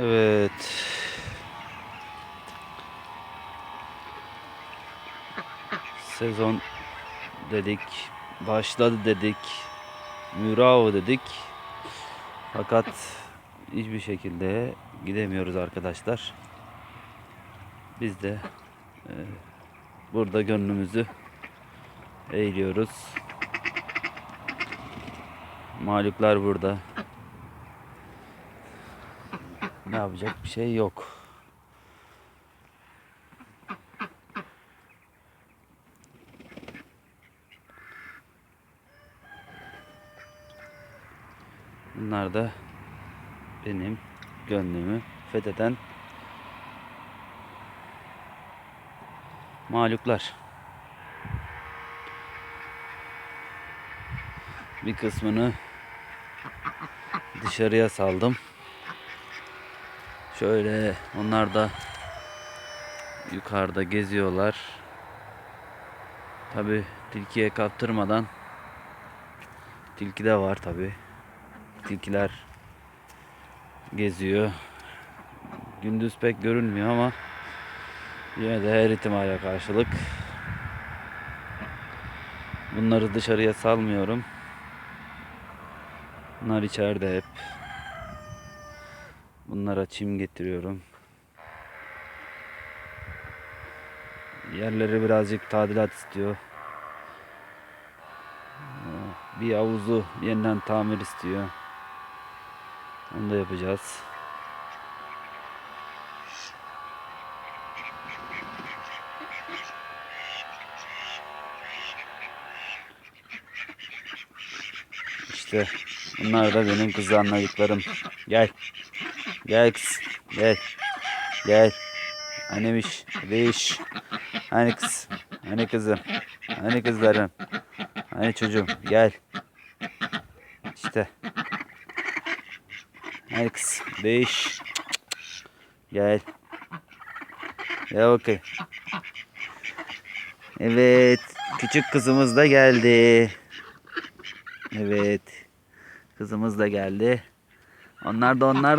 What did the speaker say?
Evet. Sezon dedik, başladı dedik, Mürao dedik. Fakat hiçbir şekilde gidemiyoruz arkadaşlar. Biz de e, burada gönlümüzü eğiliyoruz. Mağluplar burada. Ne yapacak bir şey yok. Bunlar da benim gönlümü fetheden mağluplar. Bir kısmını dışarıya saldım. Şöyle onlar da yukarıda geziyorlar. Tabi tilkiye kaptırmadan tilki de var tabi. Tilkiler geziyor. Gündüz pek görünmüyor ama yine de her ihtimale karşılık bunları dışarıya salmıyorum. Bunlar içeride hep. Bunlara çim getiriyorum. Yerleri birazcık tadilat istiyor. Bir havuzu yeniden tamir istiyor. Onu da yapacağız. İşte bunlar da benim kızanladıklarım. Gel. Gel kız. Gel. Gel. Annemiş. Reis. Hani kız. Hani kızım. Hani kızlarım. Hani çocuğum. Gel. İşte. Hani kız. Reis. Gel. Gel bakayım. Evet. Küçük kızımız da geldi. Evet. Kızımız da geldi. Onlar da onlar